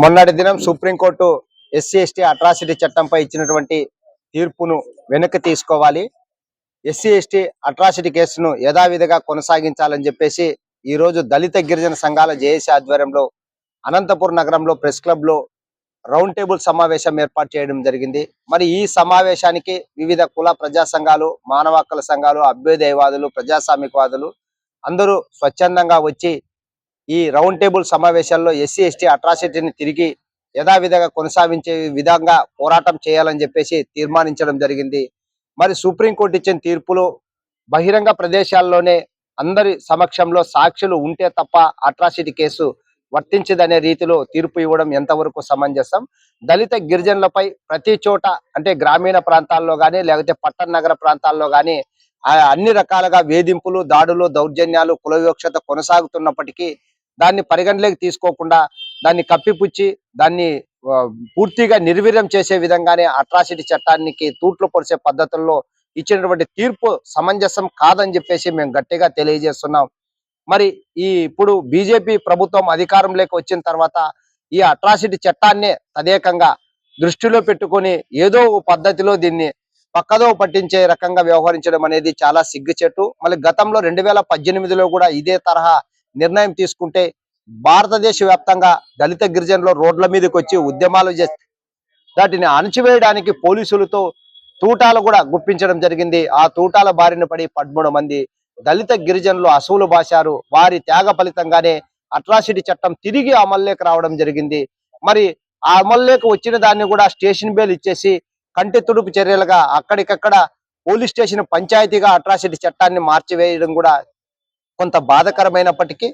మొన్నటి దినం supreme court SC ST atrocity చట్టంపై ఇచ్చినటువంటి తీర్పును వెనక్కి తీసుకోవాలి. ఎస్సీ ఎస్టీ అట్రాసిటీ కేసును యథావిధిగా కొనసాగించాలని చెప్పేసి ఈ రోజు దళిత గిరిజన సంఘాల జేఏసీ ఆధ్వర్యంలో అనంతపురం నగరంలో ప్రెస్ క్లబ్లో రౌండ్ టేబుల్ సమావేశం ఏర్పాటు చేయడం జరిగింది. మరి ఈ సమావేశానికి వివిధ కుల ప్రజా సంఘాలు మానవ హక్కుల సంఘాలు అభ్యుదయవాదులు ప్రజాస్వామికవాదులు అందరూ స్వచ్ఛందంగా వచ్చి ఈ రౌండ్ టేబుల్ సమావేశాల్లో ఎస్సీ ఎస్టీ అట్రాసిటీని తిరిగి యథావిధిగా కొనసాగించే విధంగా పోరాటం చేయాలని చెప్పేసి తీర్మానించడం జరిగింది. మరి సుప్రీంకోర్టు ఇచ్చిన తీర్పులు బహిరంగ ప్రదేశాల్లోనే అందరి సమక్షంలో సాక్షులు ఉంటే తప్ప అట్రాసిటీ కేసు వర్తించదనే రీతిలో తీర్పు ఇవ్వడం ఎంతవరకు సమంజసం? దళిత గిరిజనులపై ప్రతి చోట అంటే గ్రామీణ ప్రాంతాల్లో కానీ లేకపోతే పట్టణ నగర ప్రాంతాల్లో కానీ అన్ని రకాలుగా వేధింపులు దాడులు దౌర్జన్యాలు కుల వివక్షత కొనసాగుతున్నప్పటికీ దాన్ని పరిగణలోకి తీసుకోకుండా దాన్ని కప్పిపుచ్చి దాన్ని పూర్తిగా నిర్వీర్యం చేసే విధంగానే అట్రాసిటీ చట్టానికి తూట్లు పొడిసే పద్ధతుల్లో ఇచ్చినటువంటి తీర్పు సమంజసం కాదని చెప్పేసి మేము గట్టిగా తెలియజేస్తున్నాం. మరి ఈ ఇప్పుడు బీజేపీ ప్రభుత్వం అధికారంలోకి వచ్చిన తర్వాత ఈ అట్రాసిటీ చట్టాన్నే తదేకంగా దృష్టిలో పెట్టుకొని ఏదో పద్ధతిలో దీన్ని పక్కదో పట్టించే రకంగా వ్యవహరించడం అనేది చాలా సిగ్గుచెట్టు మళ్ళీ గతంలో రెండు వేల పద్దెనిమిదిలో కూడా ఇదే తరహా నిర్ణయం తీసుకుంటే భారతదేశ వ్యాప్తంగా దళిత గిరిజనులు రోడ్ల మీదకి వచ్చి ఉద్యమాలు చేస్తే వాటిని అణచివేయడానికి పోలీసులతో తూటాలు కూడా గుప్పించడం జరిగింది. ఆ తూటాల బారిన పడి పదమూడు మంది దళిత గిరిజనులు అసూలు బాశారు. వారి త్యాగ ఫలితంగానే అట్రాసిటీ చట్టం తిరిగి అమల్లోకి రావడం జరిగింది. మరి ఆ అమల్లోకి వచ్చిన దాన్ని కూడా స్టేషన్ బేల్ ఇచ్చేసి కంటి తుడుపు చర్యలుగా అక్కడికక్కడ పోలీస్ స్టేషన్ పంచాయతీగా అట్రాసిటీ చట్టాన్ని మార్చివేయడం కూడా కొంత బాధకరమైనప్పటికీ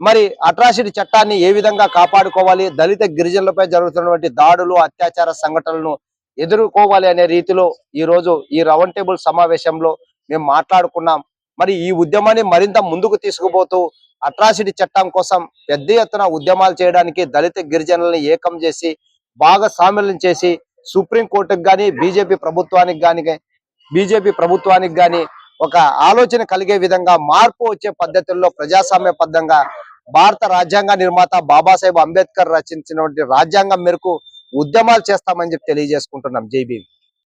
మరి అట్రాసిటీ చట్టాన్ని ఏ విధంగా కాపాడుకోవాలి దళిత గిరిజనులపై జరుగుతున్నటువంటి దాడులు అత్యాచార సంఘటనలను ఎదుర్కోవాలి అనే రీతిలో ఈ రోజు ఈ రౌండ్ టేబుల్ సమావేశంలో మేము మాట్లాడుకున్నాం. మరి ఈ ఉద్యమాన్ని మరింత ముందుకు తీసుకుపోతూ అట్రాసిటీ చట్టం కోసం పెద్ద ఎత్తున ఉద్యమాలు చేయడానికి దళిత గిరిజనులను ఏకం చేసి భాగస్వామ్యం చేసి సుప్రీంకోర్టుకు కానీ బీజేపీ ప్రభుత్వానికి కానీ బీజేపీ ప్రభుత్వానికి కానీ ఒక ఆలోచన కలిగే విధంగా మార్పు వచ్చే పద్ధతుల్లో ప్రజాస్వామ్య పద్ధంగా భారత రాజ్యాంగ నిర్మాత బాబాసాహెబ్ అంబేద్కర్ రచించినటువంటి రాజ్యాంగం మేరకు ఉద్యమాలు చేస్తామని చెప్పి తెలియజేసుకుంటున్నాం. జైబీ